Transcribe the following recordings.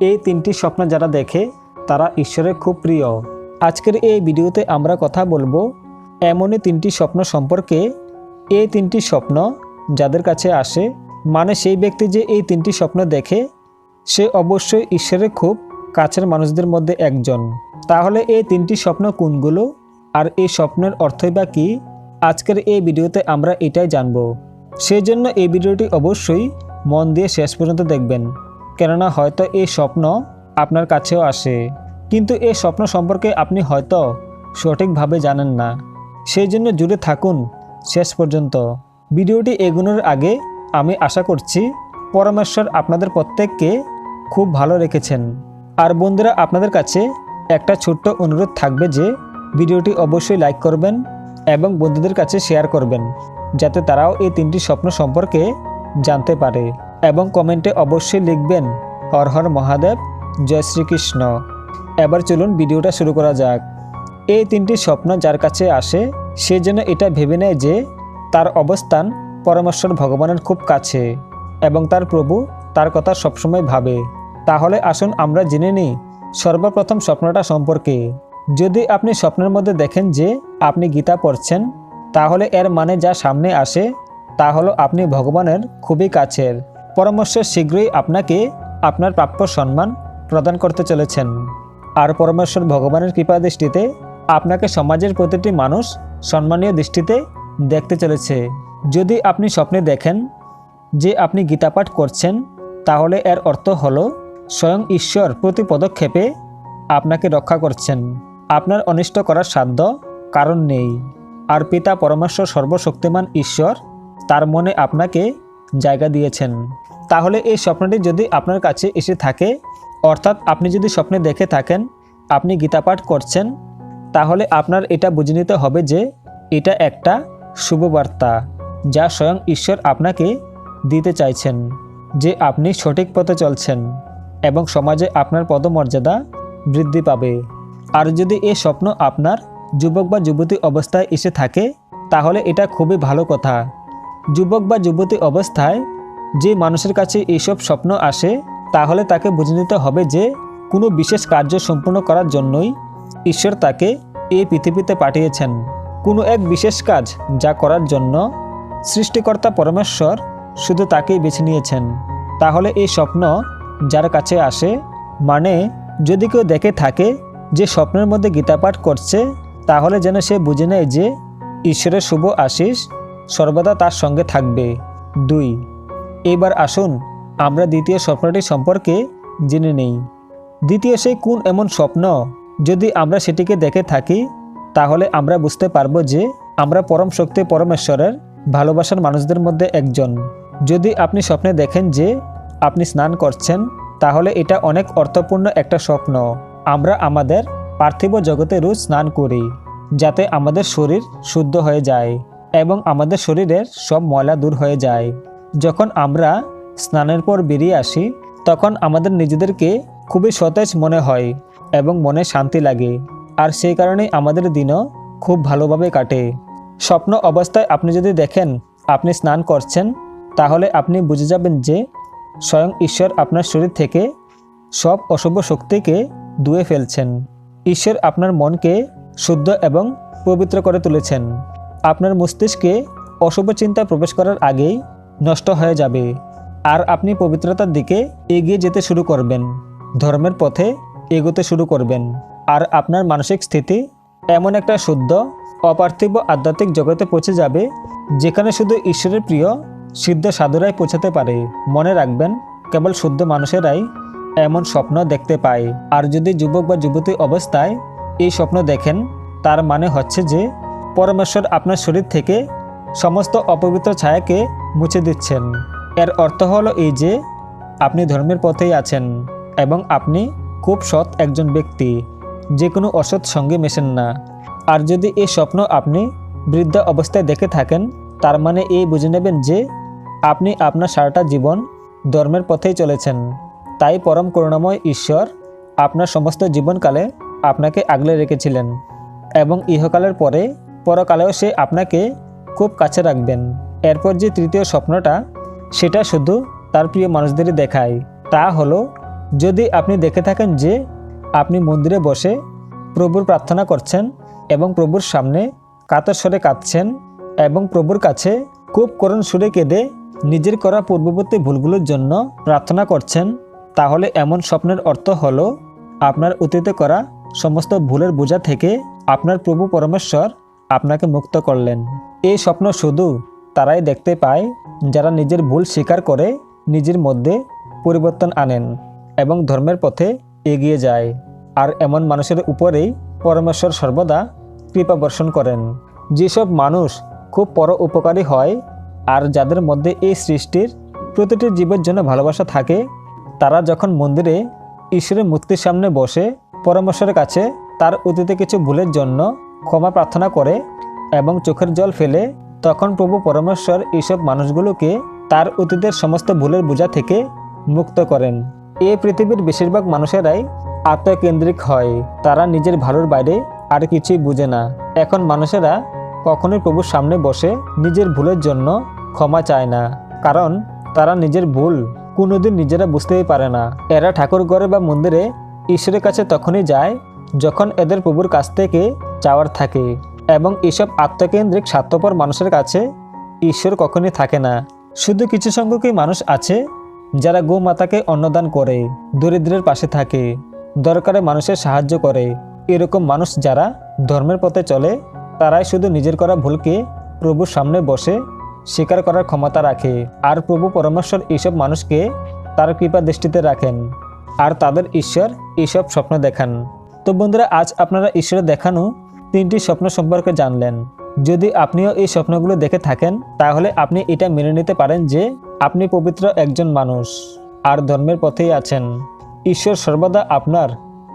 এই তিনটি স্বপ্ন যারা দেখে, তারা ঈশ্বরের খুব প্রিয়। আজকের এই ভিডিওতে আমরা কথা বলব এমনই তিনটি স্বপ্ন সম্পর্কে। এই তিনটি স্বপ্ন যাদের কাছে আসে মানে সেই ব্যক্তি যে এই তিনটি স্বপ্ন দেখে, সে অবশ্যই ঈশ্বরের খুব কাছের মানুষদের মধ্যে একজন। তাহলে এই তিনটি স্বপ্ন কোনগুলো? আর এই স্বপ্নের অর্থই বা কী? আজকের এই ভিডিওতে আমরা এটাই জানব। সেই জন্য এই ভিডিওটি অবশ্যই মন দিয়ে শেষ পর্যন্ত দেখবেন। কেননা হয়তো এই স্বপ্ন আপনার কাছেও আসে। কিন্তু এই স্বপ্ন সম্পর্কে আপনি হয়তো সঠিকভাবে জানেন না। সেই জন্য জুড়ে থাকুন শেষ পর্যন্ত। ভিডিওটি এগোনোর আগে আমি আশা করছি পরমেশ্বর আপনাদের প্রত্যেককে খুব ভালো রেখেছেন। আর বন্ধুরা, আপনাদের কাছে একটা ছোট্ট অনুরোধ থাকবে যে ভিডিওটি অবশ্যই লাইক করবেন এবং বন্ধুদের কাছে শেয়ার করবেন, যাতে তারাও এই তিনটি স্বপ্ন সম্পর্কে জানতে পারে। এবং কমেন্টে অবশ্যই লিখবেন, হর হর মহাদেব, জয় শ্রীকৃষ্ণ। এবার চলুন ভিডিওটা শুরু করা যাক। এই তিনটি স্বপ্ন যার কাছে আসে, সে যেন এটা ভেবে নেয় যে তার অবস্থান পরমেশ্বর ভগবানের খুব কাছে এবং তার প্রভু তার কথা সবসময় ভাবে। তাহলে আসুন আমরা জেনে নিই সর্বপ্রথম স্বপ্নটা সম্পর্কে। যদি আপনি স্বপ্নের মধ্যে দেখেন যে আপনি গীতা পড়ছেন, তাহলে এর মানে যা সামনে আসে তা হলো আপনি ভগবানের খুবই কাছের। পরামর্শ শীঘ্রই আপনাকে আপনার প্রাপ্য সম্মান প্রদান করতে চলেছেন। আর পরমেশ্বর ভগবানের কৃপা দৃষ্টিতে আপনাকে সমাজের প্রতিটি মানুষ সম্মানীয় দৃষ্টিতে দেখতে চলেছে। যদি আপনি স্বপ্নে দেখেন যে আপনি গীতাপাঠ করছেন, তাহলে এর অর্থ হলো স্বয়ং ঈশ্বর প্রতি পদক্ষেপে আপনাকে রক্ষা করছেন। আপনার অনিষ্ট করার সাধ্য কারণ নেই। আর পিতা পরমেশ্বর সর্বশক্তিমান ঈশ্বর, তার মনে আপনাকে জায়গা দিয়েছেন। তাহলে এই স্বপ্নটি যদি আপনার কাছে এসে থাকে, অর্থাৎ আপনি যদি স্বপ্নে দেখে থাকেন, আপনি গীতাপাঠ করছেন, তাহলে আপনার এটা বুঝে নিতে হবে যে এটা একটা শুভবার্তা যা স্বয়ং ঈশ্বর আপনাকে দিতে চাইছেন, যে আপনি সঠিক পথে চলছেন এবং সমাজে আপনার পদমর্যাদা বৃদ্ধি পাবে। আর যদি এ স্বপ্ন আপনার যুবক বা যুবতী অবস্থায় এসে থাকে, তাহলে এটা খুবই ভালো কথা। যুবক বা যুবতী অবস্থায় যে মানুষের কাছে এইসব স্বপ্ন আসে, তাহলে তাকে বুঝে নিতে হবে যে কোনো বিশেষ কার্য সম্পূর্ণ করার জন্যই ঈশ্বর তাকে এই পৃথিবীতে পাঠিয়েছেন। কোনো এক বিশেষ কাজ যা করার জন্য সৃষ্টিকর্তা পরমেশ্বর শুধু তাকেই বেছে নিয়েছেন। তাহলে এই স্বপ্ন যার কাছে আসে মানে যদি কেউ দেখে থাকে যে স্বপ্নের মধ্যে গীতাপাঠ করছে, তাহলে যেন সে বুঝে নেয় যে ঈশ্বরের শুভ আশিস সর্বদা তার সঙ্গে থাকবে। দুই, এবার আসুন, আমরা দ্বিতীয় স্বপ্নটি সম্পর্কে জেনে নেই। দ্বিতীয় সেই কোন এমন স্বপ্ন? যদি আমরা সেটিকে দেখে থাকি, তাহলে আমরা বুঝতে পারব যে আমরা পরম শক্তি পরমেশ্বরের ভালোবাসার মানুষদের মধ্যে একজন। যদি আপনি স্বপ্নে দেখেন যে আপনি স্নান করছেন, তাহলে এটা অনেক অর্থপূর্ণ একটা স্বপ্ন। আমরা আমাদের পার্থিব জগতে রোজ স্নান করি, যাতে আমাদের শরীর শুদ্ধ হয়ে যায়। এবং আমাদের শরীরের সব ময়লা দূর হয়ে যায়। যখন আমরা স্নানের পর বেরিয়ে আসি, তখন আমাদের নিজেদেরকে খুবই সতেজ মনে হয় এবং মনে শান্তি লাগে। আর সেই কারণেই আমাদের দিনও খুব ভালোভাবে কাটে। স্বপ্ন অবস্থায় আপনি যদি দেখেন আপনি স্নান করছেন, তাহলে আপনি বুঝে যাবেন যে স্বয়ং ঈশ্বর আপনার শরীর থেকে সব অশুভ শক্তিকে ধুয়ে ফেলছেন। ঈশ্বর আপনার মনকে শুদ্ধ এবং পবিত্র করে তুলেছেন। আপনার মস্তিষ্কে অশুভ চিন্তা প্রবেশ করার আগেই নষ্ট হয়ে যাবে। আর আপনি পবিত্রতার দিকে এগিয়ে যেতে শুরু করবেন। ধর্মের পথে এগোতে শুরু করবেন। আর আপনার মানসিক স্থিতি এমন একটা শুদ্ধ, অপার্থিব, আধ্যাত্মিক জগতে পৌঁছে যাবে, যেখানে শুধু ঈশ্বরের প্রিয় সিদ্ধ সাধুরাই পৌঁছাতে পারে। মনে রাখবেন, কেবল শুদ্ধ মানুষেরাই এমন স্বপ্ন দেখতে পায়। আর যদি যুবক বা যুবতী অবস্থায় এই স্বপ্ন দেখেন, তার মানে হচ্ছে যে পরমেশ্বর আপনার শরীর থেকে সমস্ত অপবিত্র ছায়াকে মুছে দিচ্ছেন। এর অর্থ হলো এই যে, আপনি ধর্মের পথেই আছেন এবং আপনি খুব সৎ একজন ব্যক্তি, যে কোনো অসৎ সঙ্গে মেশেন না। আর যদি এই স্বপ্ন আপনি বৃদ্ধ অবস্থায় দেখে থাকেন, তার মানে এই বুঝে নেবেন যে, আপনি আপনার সারাটা জীবন ধর্মের পথেই চলেছেন। তাই পরম করুণাময় ঈশ্বর আপনার সমস্ত জীবনকালে আপনাকে আগলে রেখেছিলেন এবং ইহকালের পরে পরকালেও সে আপনাকে খুব কাছে রাখবেন। এরপর যে তৃতীয় স্বপ্নটা, সেটা শুধু তার প্রিয় মানুষদেরই দেখায়। তা হলো, যদি আপনি দেখে থাকেন যে আপনি মন্দিরে বসে প্রভুর প্রার্থনা করছেন এবং প্রভুর সামনে কাতর স্বরে কাঁদছেন এবং প্রভুর কাছে খুব করুণ সুরে কেঁদে নিজের করা পূর্ববর্তী ভুলগুলোর জন্য প্রার্থনা করছেন, তাহলে এমন স্বপ্নের অর্থ হলো, আপনার অতীতে করা সমস্ত ভুলের বোঝা থেকে আপনার প্রভু পরমেশ্বর আপনাকে মুক্ত করলেন। এই স্বপ্ন শুধু তারাই দেখতে পায়, যারা নিজের ভুল স্বীকার করে নিজের মধ্যে পরিবর্তন আনেন এবং ধর্মের পথে এগিয়ে যায়। আর এমন মানুষের উপরেই পরমেশ্বর সর্বদা কৃপা বর্ষণ করেন। যেসব মানুষ খুব পর উপকারী হয়, আর যাদের মধ্যে এই সৃষ্টির প্রতিটি জীবের জন্য ভালোবাসা থাকে, তারা যখন মন্দিরে ঈশ্বরের মূর্তির সামনে বসে পরমেশ্বরের কাছে তার অতীতে কিছু ভুলের জন্য ক্ষমা প্রার্থনা করে এবং চোখের জল ফেলে, তখন প্রভু পরমেশ্বর এইসব মানুষগুলোকে তার অতীতের সমস্ত ভুলের বোঝা থেকে মুক্ত করেন। এই পৃথিবীর বেশিরভাগ মানুষেরাই আত্মকেন্দ্রিক হয়, তারা নিজের ভালোর বাইরে আর কিছুই বুঝে না। এখন মানুষেরা কখনোই প্রভুর সামনে বসে নিজের ভুলের জন্য ক্ষমা চায় না, কারণ তারা নিজের ভুল কোনোদিন নিজেরা বুঝতেই পারে না। এরা ঠাকুর ঘরে বা মন্দিরে ঈশ্বরের কাছে তখনই যায়, যখন এদের প্রভুর কাছ থেকে চাওয়ার থাকে এবং এসব আত্মকেন্দ্রিক স্বার্থপর মানুষের কাছে ঈশ্বর কখনই থাকে না। শুধু কিছু সংখ্যকই মানুষ আছে যারা গোমাতাকে অন্নদান করে, দরিদ্রের পাশে থাকে, দরকারে মানুষের সাহায্য করে। এরকম মানুষ যারা ধর্মের পথে চলে, তারাই শুধু নিজের করা ভুলকে প্রভুর সামনে বসে, স্বীকার করার ক্ষমতা রাখে। আর প্রভু পরমেশ্বর এইসব মানুষকে তার কৃপা দৃষ্টিতে রাখেন আর তাদের ঈশ্বর এইসব স্বপ্ন দেখান। তো বন্ধুরা, আজ আপনারা ঈশ্বরের দেখানো তিনটি স্বপ্ন সম্পর্কে জানলেন। যদি আপনিও এই স্বপ্নগুলো দেখে থাকেন, তাহলে আপনি এটা মেনে নিতে পারেন যে আপনি পবিত্র একজন মানুষ আর ধর্মের পথেই আছেন। ঈশ্বর সর্বদা আপনার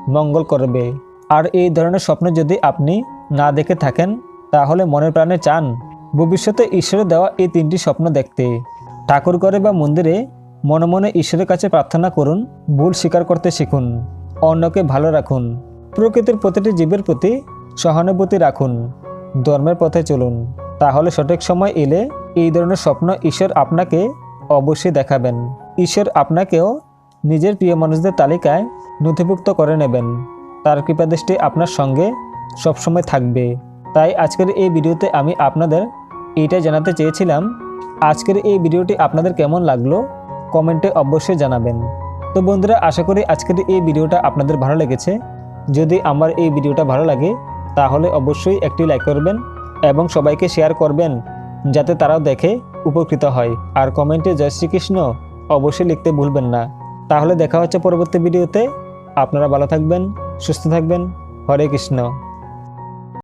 মঙ্গল করবে। আর এই ধরনের স্বপ্ন যদি আপনি না দেখে থাকেন, তাহলে মনে প্রাণে চান, ভবিষ্যতে ঈশ্বরের দেওয়া এই তিনটি স্বপ্ন দেখতে। ঠাকুর ঘরে বা মন্দিরে মনে মনে ঈশ্বরের কাছে প্রার্থনা করুন, ভুল স্বীকার করতে শিখুন, অন্যকে ভালো রাখুন। প্রকৃতির প্রতিটি জীবের প্রতি সহানুভূতি রাখুন, ধর্মের পথে চলুন। তাহলে সঠিক সময় এলে এই ধরনের স্বপ্ন ঈশ্বর আপনাকে অবশ্যই দেখাবেন। ঈশ্বর আপনাকেও নিজের প্রিয় মানুষদের তালিকায় নথিভুক্ত করে নেবেন। তার কৃপাদৃষ্টি আপনার সঙ্গে সবসময় থাকবে। তাই আজকের এই ভিডিওতে আমি আপনাদের এইটাই জানাতে চেয়েছিলাম, আজকের এই ভিডিওটি আপনাদের কেমন লাগল কমেন্টে অবশ্যই জানাবেন। তো বন্ধুরা, আশা করি আজকের এই ভিডিওটা আপনাদের ভালো লেগেছে। যদি আমার এই ভিডিওটা ভালো লাগে তাহলে অবশ্যই একটি লাইক করবেন এবং সবাইকে শেয়ার করবেন, যাতে তারাও দেখে উপকৃত হয়। আর কমেন্টে জয় শ্রীকৃষ্ণ অবশ্যই লিখতে ভুলবেন না। তাহলে দেখা হচ্ছে পরবর্তী ভিডিওতে আপনারা ভালো থাকবেন, সুস্থ থাকবেন। হরে কৃষ্ণ।